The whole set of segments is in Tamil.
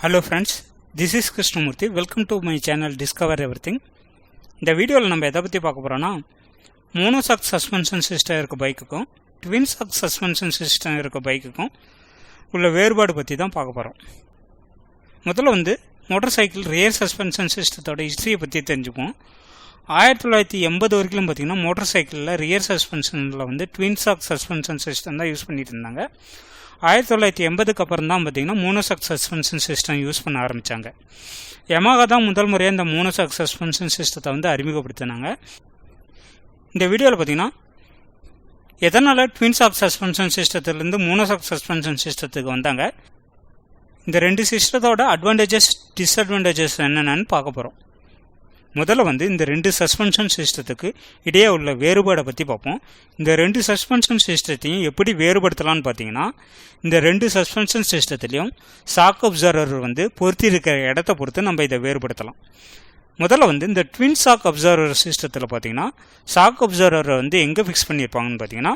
Hello friends this is Krishnamurthy welcome to my channel discover everything இந்த வீடியோவில் நம்ம எதை பற்றி பார்க்க போகிறோன்னா மோனோசாக் சஸ்பென்ஷன் சிஸ்டம் இருக்க பைக்குக்கும் ட்வின் சாக் சஸ்பென்ஷன் சிஸ்டம் இருக்க பைக்குக்கும் உள்ள வேறுபாடு பற்றி தான் பார்க்க போகிறோம் முதல்ல வந்து மோட்டார் சைக்கிள் ரியர் சஸ்பென்ஷன் சிஸ்டத்தோட ஹிஸ்ட்ரியை பற்றி தெரிஞ்சுப்போம் ஆயிரத்தி தொள்ளாயிரத்தி எண்பது வரைக்கும் பார்த்தீங்கன்னா மோட்டார் சைக்கிளில் ரியர் சஸ்பென்ஷனில் வந்து ட்வின் சாக் சஸ்பென்ஷன் சிஸ்டம் தான் யூஸ் பண்ணிட்டு இருந்தாங்க. ஆயிரத்தி தொள்ளாயிரத்தி எண்பதுக்கு அப்புறம் தான் பார்த்தீங்கன்னா மூனோசக் சஸ்பென்ஷன் சிஸ்டம் யூஸ் பண்ண ஆரம்பித்தாங்க எமாக தான் முதல் முறையாக இந்த மூனோசக் சஸ்பென்ஷன் சிஸ்டத்தை வந்து அறிமுகப்படுத்தினாங்க. இந்த வீடியோவில் பார்த்தீங்கன்னா எதனால் ட்வின்ஸ் ஆஃப் சஸ்பென்ஷன் சிஸ்டத்துலேருந்து மோனோசாக் சஸ்பென்ஷன் சிஸ்டத்துக்கு வந்தாங்க? இந்த ரெண்டு சிஸ்டத்தோட அட்வான்டேஜஸ் டிஸ்அட்வான்டேஜஸ் என்னென்னு பார்க்க போகிறோம் முதல்ல வந்து இந்த ரெண்டு சஸ்பென்ஷன் சிஸ்டத்துக்கு இடையே உள்ள வேறுபாடை பற்றி பார்ப்போம். இந்த ரெண்டு சஸ்பென்ஷன் சிஸ்டத்தையும் எப்படி வேறுபடுத்தலாம்னு பார்த்தீங்கன்னா இந்த ரெண்டு சஸ்பென்ஷன் சிஸ்டத்துலேயும் சாக் அப்சர்வர் வந்து பொருத்தி இருக்கிற இடத்த பொறுத்து நம்ம இதை வேறுபடுத்தலாம். முதல்ல வந்து இந்த ட்வின் சாக் அப்சர்வர் சிஸ்டத்தில் பார்த்தீங்கன்னா சாக் அப்சர்வரை வந்து எங்கே ஃபிக்ஸ் பண்ணியிருப்பாங்கன்னு பார்த்தீங்கன்னா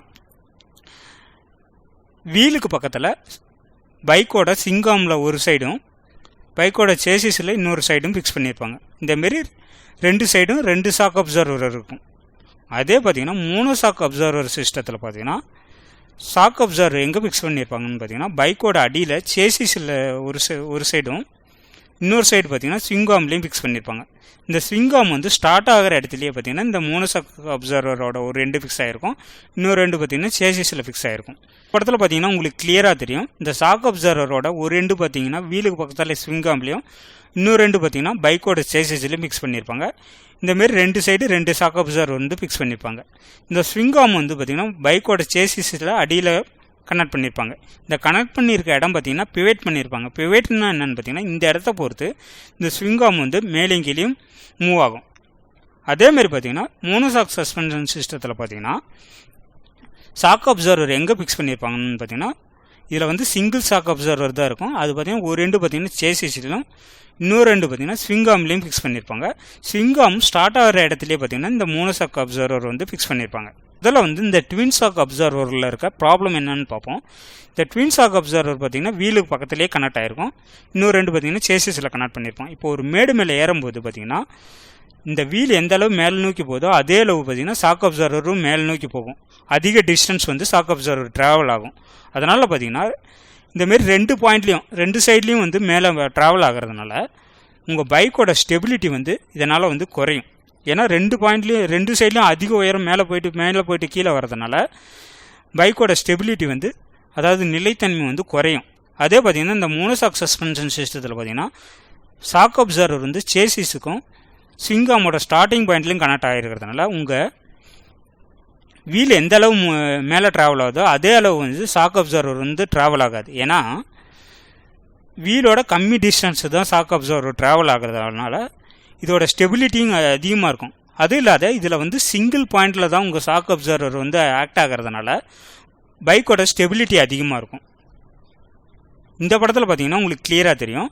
வீலுக்கு பக்கத்தில் பைக்கோட சிங்காமில் ஒரு சைடும் பைக்கோட சேசிஸில் இன்னொரு சைடும் ஃபிக்ஸ் பண்ணியிருப்பாங்க இந்தமாரி ரெண்டு சைடும் ரெண்டு சாக் அப்சர்வர் இருக்கும். அதே பார்த்தீங்கன்னா மூணு சாக் அப்சர்வர் சிஸ்டத்தில் பார்த்தீங்கன்னா சாக் அப்சர்வர் எங்கே ஃபிக்ஸ் பண்ணியிருப்பாங்கன்னு பார்த்தீங்கன்னா பைக்கோட அடியில் சேசிஸில் ஒரு ஒரு சைடும் இன்னொரு சைடு பார்த்தீங்கன்னா ஸ்விங்காம்லேயும் ஃபிக்ஸ் பண்ணியிருப்பாங்க இந்த ஸ்விங்காம் வந்து ஸ்டார்ட் ஆகிற இடத்துலையே பார்த்தீங்கன்னா இந்த மூணு சக் அப்சர்வரோட ஒரு ரெண்டு ஃபிக்ஸ் ஆகிருக்கும் இன்னொரு ரெண்டு பார்த்தீங்கன்னா சேசிஸில் ஃபிக்ஸ் ஆகிருக்கும் படத்தில் பார்த்தீங்கன்னா உங்களுக்கு கிளியராக தெரியும். இந்த சாக் அப்சர்வரோட ஒரு ரெண்டு பார்த்தீங்கன்னா வீலுக்கு பக்கத்தில் ஸ்விங்காம்லேயும் இன்னொரு ரெண்டு பார்த்தீங்கன்னா பைக்கோட சேசஸ்லையும் ஃபிக்ஸ் பண்ணியிருப்பாங்க இந்தமாரி ரெண்டு சைடு ரெண்டு சாக் அப்சர்வர் வந்து ஃபிக்ஸ் பண்ணியிருப்பாங்க இந்த ஸ்விங்காம் வந்து பார்த்திங்கன்னா பைக்கோட சேசிஸில் அடியில் கனெக்ட் பண்ணியிருப்பாங்க இந்த கனெக்ட் பண்ணியிருக்க இடம் பார்த்தீங்கன்னா பிவேட் பண்ணியிருப்பாங்க பிவேட்னா என்னென்னு பார்த்தீங்கன்னா இந்த இடத்த பொறுத்து இந்த ஸ்விங்காம் வந்து மேலேயும் கீழேயும் மூவ் ஆகும். அதேமாரி பார்த்தீங்கன்னா மோனோசாக் சஸ்பென்ஷன் சிஸ்டத்தில் பார்த்தீங்கன்னா சாக் அப்சர்வர் எங்கே ஃபிக்ஸ் பண்ணியிருப்பாங்கன்னு பார்த்தீங்கன்னா இதில் வந்து சிங்கிள் சாக் அப்சர்வர் தான் இருக்கும். அது பார்த்தீங்கன்னா ஒரு ரெண்டு பார்த்தீங்கன்னா சேசிஸ்லையும் இன்னொரு ரெண்டு பார்த்தீங்கன்னா ஸ்விங்காம்லேயும் ஃபிக்ஸ் பண்ணியிருப்பாங்க ஸ்விங்காம் ஸ்டார்ட் ஆகிற இடத்துலேயே பார்த்தீங்கன்னா இந்த மூணு சாக் அப்சர்வர் வந்து ஃபிக்ஸ் பண்ணியிருப்பாங்க முதல்ல வந்து இந்த ட்வின் சாக் அப்சர்வரில் இருக்க ப்ராப்ளம் என்னன்னு பார்ப்போம். இந்த ட்வின் சாக் அப்சர்வர் பார்த்தீங்கன்னா வீலுக்கு பக்கத்துலேயே கனெக்ட் ஆகிருக்கும் இன்னொரு ரெண்டு பார்த்திங்கன்னா சேசிஸில் கனெக்ட் பண்ணியிருப்போம் இப்போ ஒரு மேடு மேலே ஏறும்போது பார்த்தீங்கன்னா இந்த வீல் எந்த அளவு மேல் நோக்கி போதோ அதே அளவு பார்த்தீங்கன்னா சாக் அப்சர்வரும் மேல் நோக்கி போகும். அதிக டிஸ்டன்ஸ் வந்து சாக் அப்சர்வர் ட்ராவல் ஆகும். அதனால் பார்த்தீங்கன்னா இந்தமாரி ரெண்டு பாயிண்ட்லேயும் ரெண்டு சைட்லேயும் வந்து மேலே ட்ராவல் ஆகிறதுனால உங்கள் பைக்கோட ஸ்டெபிலிட்டி வந்து இதனால் வந்து குறையும். ஏன்னா ரெண்டு பாயிண்ட்லேயும் ரெண்டு சைட்லேயும் அதிக உயரம் மேலே போயிட்டு மேலே போயிட்டு கீழே வரதுனால பைக்கோட ஸ்டெபிலிட்டி வந்து அதாவது நிலைத்தன்மை வந்து குறையும். அதே பார்த்திங்கன்னா இந்த மூணு சாக் சஸ்பென்ஷன் சிஸ்டத்தில் பார்த்தீங்கன்னா சாக் அப்சர்வர் வந்து சேசிஸுக்கும் ஸ்விங்காமோட ஸ்டார்டிங் பாயிண்ட்லையும் கனெக்ட் ஆகிருக்கிறதுனால உங்கள் வீல் எந்த அளவு மேலே ட்ராவல் ஆகுதோ அதே அளவு வந்து சாக் அப்சர்வர் வந்து ட்ராவல் ஆகாது. ஏன்னா வீலோட கம்மி டிஸ்டன்ஸு தான் சாக் அப்சர்வர் ட்ராவல் ஆகிறதுனால இதோட ஸ்டெபிலிட்டியும் அதிகமாக இருக்கும். அதுவும் இல்லாத இதில் வந்து சிங்கிள் பாயிண்டில் தான் உங்கள் சாக் அப்சர்வர் வந்து ஆக்ட் ஆகிறதுனால பைக்கோட ஸ்டெபிலிட்டி அதிகமாக இருக்கும். இந்த படத்தில் பார்த்தீங்கன்னா உங்களுக்கு கிளியராக தெரியும்.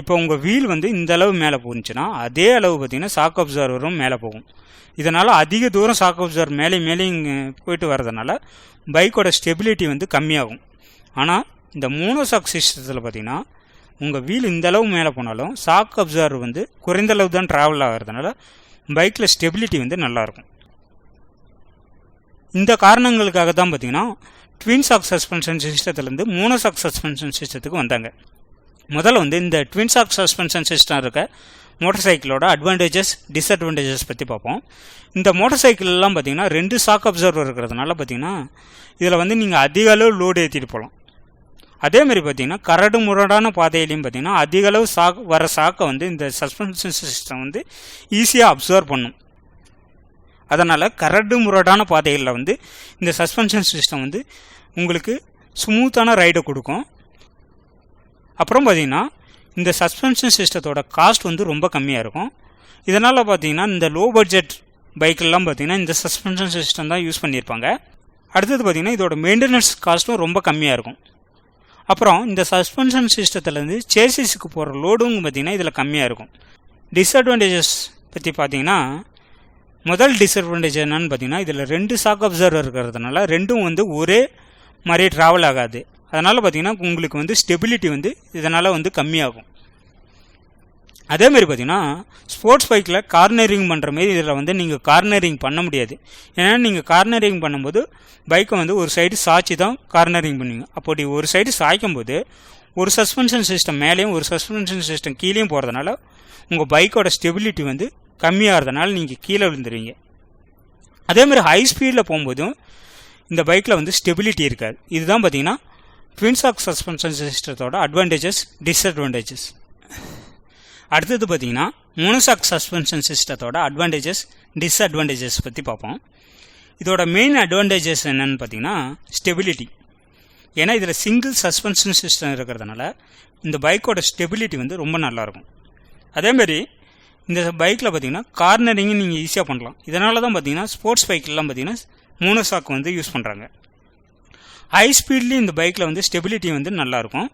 இப்போ உங்கள் வீல் வந்து இந்த அளவு மேலே போச்சுன்னா அதே அளவு பார்த்தீங்கன்னா சாக் அப்சர்வரும் மேலே போகும். இதனால் அதிக தூரம் சாக் அப்சர்வர் மேலே மேலே போயிட்டு வர்றதுனால பைக்கோட ஸ்டெபிலிட்டி வந்து கம்மியாகும். ஆனால் இந்த மூணு சாக் சிஸ்டத்தில் பார்த்தீங்கன்னா உங்கள் வீல் இந்த அளவு மேலே போனாலும் சாக் அப்சர்வர் வந்து குறைந்த அளவு தான் ட்ராவல் ஆகிறதுனால பைக்கில் ஸ்டெபிலிட்டி வந்து நல்லாயிருக்கும் இந்த காரணங்களுக்காக தான் பார்த்தீங்கன்னா ட்வின் சாக் சஸ்பென்ஷன் சிஸ்டத்துலேருந்து மூணு சாக் சஸ்பென்ஷன் சிஸ்டத்துக்கு வந்தாங்க. முதல்ல வந்து இந்த ட்வின் சாக் சஸ்பென்ஷன் சிஸ்டம் இருக்க மோட்டார் சைக்கிளோட அட்வான்டேஜஸ் டிஸ்அட்வான்டேஜஸ் பற்றி பார்ப்போம். இந்த மோட்டார் சைக்கிள்லாம் பார்த்தீங்கன்னா ரெண்டு சாக் அப்சர்வர் இருக்கிறதுனால பார்த்தீங்கன்னா இதில் வந்து நீங்கள் அதிக அளவு லோடு ஏற்றிட்டு போகலாம். அதே மாதிரி பார்த்தீங்கன்னா கரடு முரடான பாதையிலையும் பார்த்தீங்கன்னா அதிக அளவு சாக் வர சாக்கை வந்து இந்த சஸ்பென்ஷன் சிஸ்டம் வந்து ஈஸியாக அப்சர்வ் பண்ணும். அதனால் கரடு முரடான பாதைகளில் வந்து இந்த சஸ்பென்ஷன் சிஸ்டம் வந்து உங்களுக்கு ஸ்மூத்தான ரைடை கொடுக்கும். அப்புறம் பார்த்தீங்கன்னா இந்த சஸ்பென்ஷன் சிஸ்டத்தோட காஸ்ட் வந்து ரொம்ப கம்மியாக இருக்கும். இதனால் பார்த்தீங்கன்னா இந்த லோ பட்ஜெட் பைக்கெல்லாம் பார்த்தீங்கன்னா இந்த சஸ்பென்ஷன் சிஸ்டம் தான் யூஸ் பண்ணியிருப்பாங்க அடுத்தது பார்த்தீங்கன்னா இதோட மெயின்டெனன்ஸ் காஸ்ட்டும் ரொம்ப கம்மியாக இருக்கும். அப்புறம் இந்த சஸ்பென்ஷன் சிஸ்டத்துலேருந்து சேசிஸுக்கு போகிற லோடும் பார்த்திங்கன்னா இதில் கம்மியாக இருக்கும். டிஸ்அட்வான்டேஜஸ் பற்றி பார்த்தீங்கன்னா முதல் டிஸ்அட்வான்டேஜ் என்னன்னு பார்த்தீங்கன்னா இதில் ரெண்டு சாக் அப்சர்வர் இருக்கிறதுனால ரெண்டும் வந்து ஒரே மாதிரி ட்ராவல் ஆகாது. அதனால் பார்த்தீங்கன்னா உங்களுக்கு வந்து ஸ்டெபிலிட்டி வந்து இதனால் வந்து கம்மியாகும். அதே மாதிரி பார்த்தீங்கன்னா ஸ்போர்ட்ஸ் பைக்கில் கார்னரிங் பண்ணுற மாரி இதில் வந்து நீங்கள் கார்னரிங் பண்ண முடியாது. ஏன்னா நீங்கள் கார்னரிங் பண்ணும்போது பைக்கை வந்து ஒரு சைடு சாய்ச்சி தான் கார்னரிங் பண்ணுவீங்க. அப்படி ஒரு சைடு சாய்க்கும் போது ஒரு சஸ்பென்ஷன் சிஸ்டம் மேலேயும் ஒரு சஸ்பென்ஷன் சிஸ்டம் கீழேயும் போகிறதுனால உங்கள் பைக்கோட ஸ்டெபிலிட்டி வந்து கம்மியாகிறதுனால நீங்கள் கீழே விழுந்துருவீங்க. அதேமாதிரி ஹை ஸ்பீடில் போகும்போதும் இந்த பைக்கில் வந்து ஸ்டெபிலிட்டி இருக்காது. இதுதான் பார்த்தீங்கன்னா ட்வின்சாக் சஸ்பென்ஷன் சிஸ்டத்தோட அட்வான்டேஜஸ் டிஸ்அட்வான்டேஜஸ் அடுத்தது பார்த்தீங்கன்னா மோனோசாக் சஸ்பென்ஷன் சிஸ்டத்தோட அட்வான்டேஜஸ் டிஸ்அட்வான்டேஜஸ் பற்றி பார்ப்போம். இதோட மெயின் அட்வான்டேஜஸ் என்னன்னு பார்த்தீங்கன்னா ஸ்டெபிலிட்டி ஏன்னா இதில் சிங்கிள் சஸ்பென்ஷன் சிஸ்டம் இருக்கிறதுனால இந்த பைக்கோட ஸ்டெபிலிட்டி வந்து ரொம்ப நல்லாயிருக்கும். அதேமாரி இந்த பைக்கில் பார்த்தீங்கன்னா கார்னரிங்கு நீங்கள் ஈஸியாக பண்ணலாம். இதனால தான் பார்த்தீங்கன்னா ஸ்போர்ட்ஸ் பைக்கெலாம் பார்த்தீங்கன்னா மோனோசாக் வந்து யூஸ் பண்ணுறாங்க ஹை ஸ்பீட்லேயும் இந்த பைக்கில் வந்து ஸ்டெபிலிட்டி வந்து நல்லாயிருக்கும்.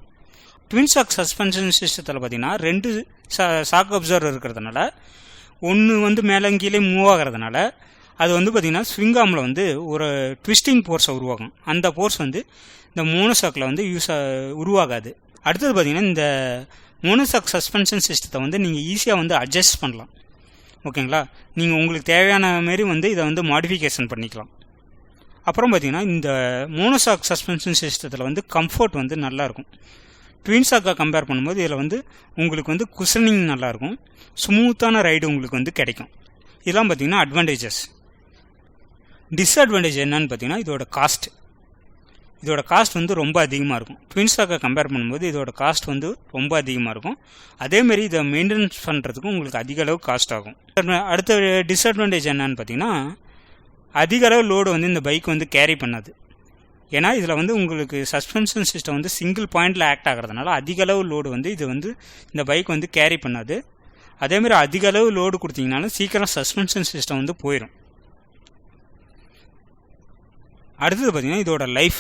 ட்வின் சாக் சஸ்பென்ஷன் சிஸ்டத்தில் பார்த்தீங்கன்னா ரெண்டு சா சாக் அப்சர்வர் இருக்கிறதுனால ஒன்று வந்து மேலே கீழே மூவ் ஆகிறதுனால அது வந்து பார்த்திங்கன்னா ஸ்விங்காமில் வந்து ஒரு ட்விஸ்டிங் போர்ஸை உருவாகும் அந்த போர்ஸ் வந்து இந்த மோனோசாக்கில் வந்து யூஸ் உருவாகாது. அடுத்தது பார்த்திங்கன்னா இந்த மோனோசாக் சஸ்பென்ஷன் சிஸ்டத்தை வந்து நீங்கள் ஈஸியாக வந்து அட்ஜஸ்ட் பண்ணலாம். ஓகேங்களா? நீங்கள் உங்களுக்கு தேவையான மாரி வந்து இதை வந்து மாடிஃபிகேஷன் பண்ணிக்கலாம். அப்புறம் பார்த்திங்கன்னா இந்த மோனோசாக் சஸ்பென்ஷன் சிஸ்டத்தில் வந்து கம்ஃபர்ட் வந்து நல்லாயிருக்கும் ட்வின்ஸாக்கை கம்பேர் பண்ணும்போது இதில் வந்து உங்களுக்கு வந்து குஷனிங் நல்லாயிருக்கும். ஸ்மூத்தான ரைடு உங்களுக்கு வந்து கிடைக்கும். இதெல்லாம் பார்த்திங்கன்னா அட்வான்டேஜஸ் டிஸ்அட்வான்டேஜ் என்னன்னு பார்த்தீங்கன்னா இதோட காஸ்ட் இதோட காஸ்ட் வந்து ரொம்ப அதிகமாக இருக்கும். ட்வின்ஸாக்கை கம்பேர் பண்ணும்போது இதோட காஸ்ட் வந்து ரொம்ப அதிகமாக இருக்கும். அதேமாரி இதை மெயின்டெனன்ஸ் பண்ணுறதுக்கும் உங்களுக்கு அதிக அளவு காஸ்ட் ஆகும். அடுத்த டிஸ்அட்வான்டேஜ் என்னன்னு பார்த்தீங்கன்னா அதிக அளவு லோடு வந்து இந்த பைக் வந்து கேரி பண்ணாது. ஏன்னா இதில் வந்து உங்களுக்கு சஸ்பென்ஷன் சிஸ்டம் வந்து சிங்கிள் பாயிண்டில் ஆக்ட் ஆகிறதுனால அதிக அளவு லோடு வந்து இது வந்து இந்த பைக் வந்து கேரி பண்ணாது. அதேமாதிரி அதிக அளவு லோடு கொடுத்தீங்கனாலும் சீக்கிரம் சஸ்பென்ஷன் சிஸ்டம் வந்து போயிடும் அடுத்தது பார்த்திங்கன்னா இதோட லைஃப்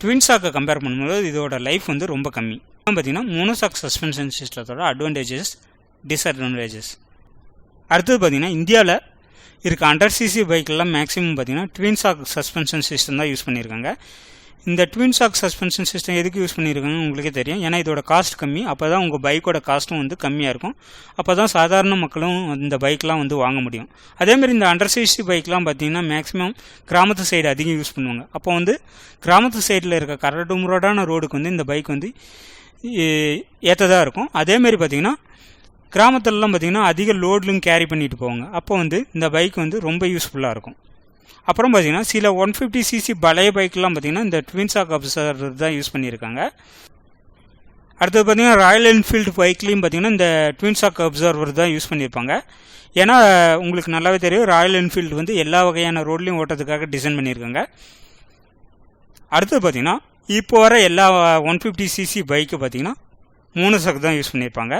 ட்வின்ஸாக்கை கம்பேர் பண்ணும்போது இதோட லைஃப் வந்து ரொம்ப கம்மி. பார்த்தீங்கன்னா மோனோசாக் சஸ்பென்ஷன் சிஸ்டத்தோட அட்வான்டேஜஸ் டிஸ்அட்வான்டேஜஸ் அடுத்தது பார்த்திங்கன்னா இந்தியாவில் இருக்க. அண்டர் சிசி பைக்கெல்லாம் மேக்ஸிமம் பார்த்தீங்கன்னா ட்வின் சாக் சஸ்பென்ஷன் சிஸ்டம் தான் யூஸ் பண்ணியிருக்காங்க. இந்த ட்வின் சாக் சஸ்பென்ஷன் சிஸ்டம் எதுக்கு யூஸ் பண்ணியிருக்காங்க உங்களுக்கே தெரியும். ஏன்னா இதோட காஸ்ட் கம்மி. அப்போ தான் உங்கள் பைக்கோட காஸ்ட்டும் வந்து கம்மியாக இருக்கும். அப்போ தான் சாதாரண மக்களும் இந்த பைக்லாம் வந்து வாங்க முடியும். அதேமாதிரி இந்த அண்டர் சிசி பைக்லாம் பார்த்தீங்கன்னா மேக்ஸிமம் கிராமத்து சைடு அதிகம் யூஸ் பண்ணுவாங்க. அப்போ வந்து கிராமத்து சைடில் இருக்க கரடுமுரடான ரோடுக்கு வந்து இந்த பைக் வந்து ஏற்றதாக இருக்கும். அதேமாரி பார்த்தீங்கன்னா கிராமத்துலலாம் பார்த்திங்கன்னா அதிக லோட்லும் கேரி பண்ணிட்டு போவாங்க. அப்போ வந்து இந்த பைக் வந்து ரொம்ப யூஸ்ஃபுல்லாக இருக்கும். அப்புறம் பார்த்திங்கன்னா சில ஒன் ஃபிஃப்டி சிசி பழைய பைக்லாம் பார்த்திங்கன்னா இந்த ட்வின்சாக் அப்சர் தான் யூஸ் பண்ணியிருக்காங்க. அடுத்தது பார்த்திங்கன்னா ராயல் என்ஃபீல்டு பைக்லேயும் பார்த்திங்கன்னா இந்த ட்வின்சாக் அப்சர்வர் தான் யூஸ் பண்ணியிருப்பாங்க. ஏன்னா உங்களுக்கு நல்லாவே தெரியும் ராயல் என்ஃபீல்டு வந்து எல்லா வகையான ரோட்லேயும் ஓட்டுறதுக்காக டிசைன் பண்ணியிருக்காங்க. அடுத்தது பார்த்திங்கன்னா இப்போ வர எல்லா ஒன் ஃபிஃப்டி சிசி பைக்கு பார்த்திங்கன்னா மூணு சக் தான் யூஸ் பண்ணியிருப்பாங்க.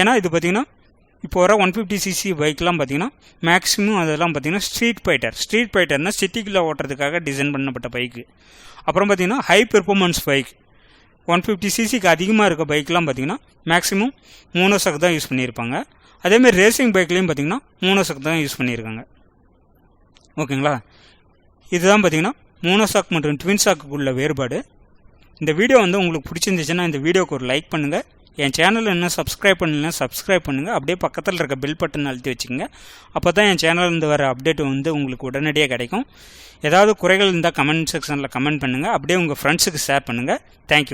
ஏன்னா இது பார்த்திங்கன்னா இப்போ வர ஒன் ஃபிஃப்டி சிசி பைக்லாம் பார்த்தீங்கன்னா மேக்ஸிமம் அதெல்லாம் பார்த்தீங்கன்னா ஸ்ட்ரீட் ஃபைட்டர் ஸ்ட்ரீட் ஃபைட்டர்னால் சிட்டிக்குள்ளே ஓட்டுறதுக்காக டிசைன் பண்ணப்பட்ட பைக்கு அப்புறம் பார்த்தீங்கன்னா high performance bike one fifty சிசிக்கு அதிகமாக இருக்க பைக்லாம் பார்த்தீங்கன்னா மேக்ஸிமம் மோனோசக் தான் யூஸ் பண்ணியிருப்பாங்க. அதேமாதிரி ரேசிங் பைக்லேயும் பார்த்தீங்கன்னா மோனோசக் தான் யூஸ் பண்ணியிருக்காங்க. ஓகேங்களா? இதுதான் பார்த்தீங்கன்னா மோனோசாக் மற்றும் ட்வின்சாக்குள்ள வேறுபாடு. இந்த வீடியோ வந்து உங்களுக்கு பிடிச்சிருந்துச்சுன்னா இந்த வீடியோக்கு ஒரு லைக் பண்ணுங்கள் என் சேனல் இன்னும் சப்ஸ்கிரைப் பண்ணலன்னா சப்ஸ்கிரைப் பண்ணுங்கள் அப்படியே பக்கத்தில் இருக்க பெல் பட்டன் அழுத்தி வச்சுக்கோங்க. அப்போ தான் என் சேனல்லேருந்து வர அப்டேட் வந்து உங்களுக்கு உடனடியாக கிடைக்கும். ஏதாவது குறைகள் இருந்தால் கமெண்ட் செக்ஷனில் கமெண்ட் பண்ணுங்கள் அப்படியே உங்கள் ஃப்ரெண்ட்ஸுக்கு ஷேர் பண்ணுங்கள் தேங்க்யூ